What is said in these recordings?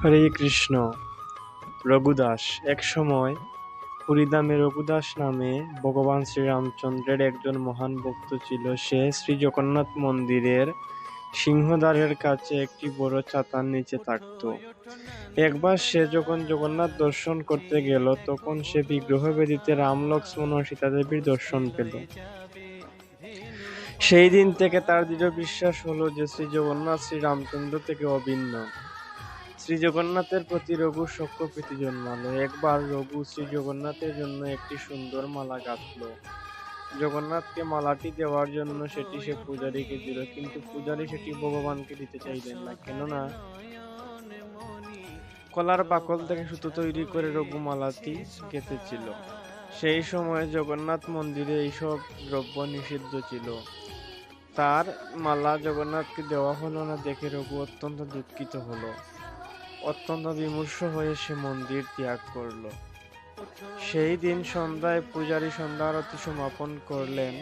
হরে কৃষ্ণ। রঘুদাস, এক সময় পুরীধামে রঘুদাস নামে ভগবান শ্রীরামচন্দ্রের একজন মহান ভক্ত ছিল। সে শ্রী জগন্নাথ মন্দিরের সিংহদ্বারের কাছে একটি বড় ছাতার নিচে থাকত। একবার সে যখন জগন্নাথ দর্শন করতে গেল, তখন সে বিগ্রহ বেদিতে রাম, লক্ষ্মণ ও সীতাদেবীর দর্শন পেল। সেই দিন থেকে তার দৃঢ় বিশ্বাস হলো যে শ্রী জগন্নাথ শ্রী রামচন্দ্র থেকে অভিন্ন। শ্রী জগন্নাথের প্রতি রঘুর সক্ষ প্রীতি জন্মালো। একবার রঘু শ্রী জগন্নাথের জন্য একটি সুন্দর মালা গাঁথল। জগন্নাথকে মালাটি দেওয়ার জন্য সেটি সে পূজারীকে দিল, কিন্তু পূজারী সেটি ভগবানকে দিতে চাইলেন না। কেননা কলার বাকল থেকে সুতো তৈরি করে রঘু মালাটি গেঁথেছিল। সেই সময় জগন্নাথ মন্দিরে এইসব দ্রব্য নিষিদ্ধ ছিল। তার মালা জগন্নাথকে দেওয়া হলো না দেখে রঘু অত্যন্ত দুঃখিত হলো। অত্যন্ত বিমর্ষ হয়ে সে মন্দির ত্যাগ করল। সেই দিন সন্ধ্যায় পূজারী সন্ধ্যা আরতি সমাপন করলেন।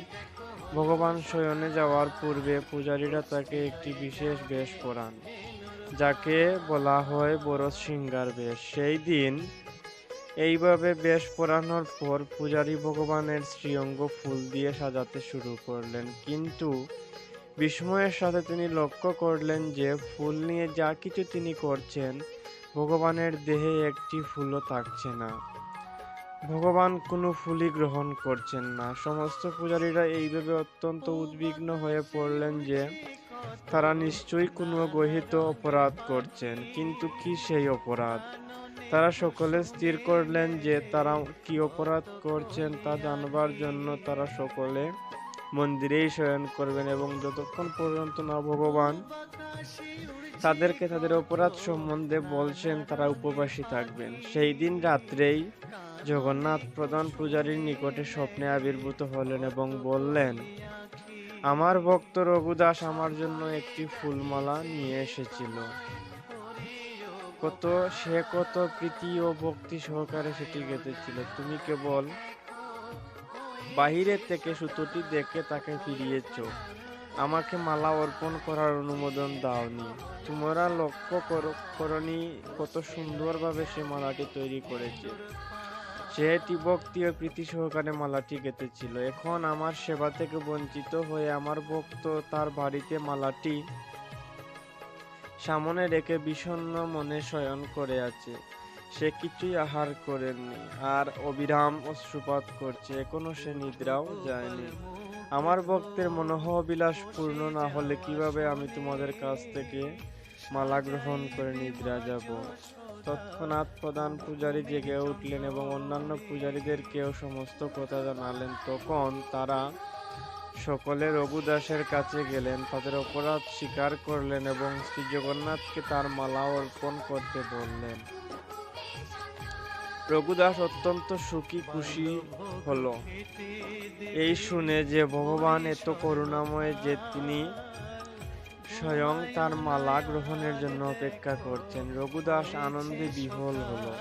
ভগবান শয়নে যাওয়ার পূর্বে পূজারীরা তাকে একটি বিশেষ বেশ পরান, যাকে বলা হয় বড় সিঙ্গার বেশ। সেই দিন এইভাবে বেশ পরানোর পর পূজারী ভগবানের শ্রীঅঙ্গ ফুল দিয়ে সাজাতে শুরু করলেন। কিন্তু বিস্ময়ের সাথে তিনি লক্ষ্য করলেন যে ফুল নিয়ে যা কিছু তিনি করছেন, ভগবানের দেহে একটি ফুলও থাকছে না। ভগবান কোনো ফুলই গ্রহণ করছেন না। সমস্ত পূজারীরা এইভাবে অত্যন্ত উদ্বিগ্ন হয়ে পড়লেন যে তারা নিশ্চয়ই কোনো গহিত অপরাধ করছেন, কিন্তু কি সেই অপরাধ? তারা সকলে স্থির করলেন যে তারা কি অপরাধ করছেন তা জানবার জন্য তারা সকলে মন্দিরেই শয়ন করবেন এবং যতক্ষণ পর্যন্ত না ভগবান তাদেরকে তাদের অপরাধ সম্বন্ধে বলছেন, তারা উপবাসী থাকবেন। সেই দিন রাত্রেই জগন্নাথ প্রধান পূজারীর নিকটে স্বপ্নে আবির্ভূত হলেন এবং বললেন, আমার ভক্ত রঘুদাস আমার জন্য একটি ফুলমালা নিয়ে এসেছিল। কত, সে কত প্রীতি ও ভক্তি সহকারে সেটি গেঁথেছিল। তুমি কেবল বাহিরের থেকে সুতোটি দেখে তাকে ফিরিয়েছ। আমাকে মালা অর্পণ করার অনুমোদন দাওনি। তোমরা লক্ষ্য করো, করনি কত সুন্দরভাবে সে মালাটি তৈরি করেছে। সেটি ভক্তি ও প্রীতি সহকারে মালাটি গেঁথেছিল। এখন আমার সেবা থেকে বঞ্চিত হয়ে আমার ভক্ত তার বাড়িতে মালাটি সামনে রেখে বিষণ্ণ মনে শয়ন করে আছে। সে কিছুই আহার করেননি, আর অবিরাম অশ্রুপাত করছে, এখনও সে নিদ্রাও যায়নি। আমার ভক্তের মনোহ বিলাস পূর্ণ না হলে কীভাবে আমি তোমাদের কাছ থেকে মালা গ্রহণ করে নিদ্রা যাব? তৎক্ষণাৎ প্রধান পূজারী জেগে উঠলেন এবং অন্যান্য পূজারীদেরকেও সমস্ত কথা জানালেন। তখন তারা সকলে রঘুদাসের কাছে গেলেন, তাদের অপরাধ স্বীকার করলেন এবং শ্রী জগন্নাথকে তার মালা অর্পণ করতে বললেন। রঘুদাস অত্যন্ত সুখী, খুশি হল। এই শুনে যে ভগবান এত করুণাময় যে তিনি স্বয়ং তার মালা গ্রহণের জন্য অপেক্ষা করছেন, রঘুদাস আনন্দে বিহল হলো।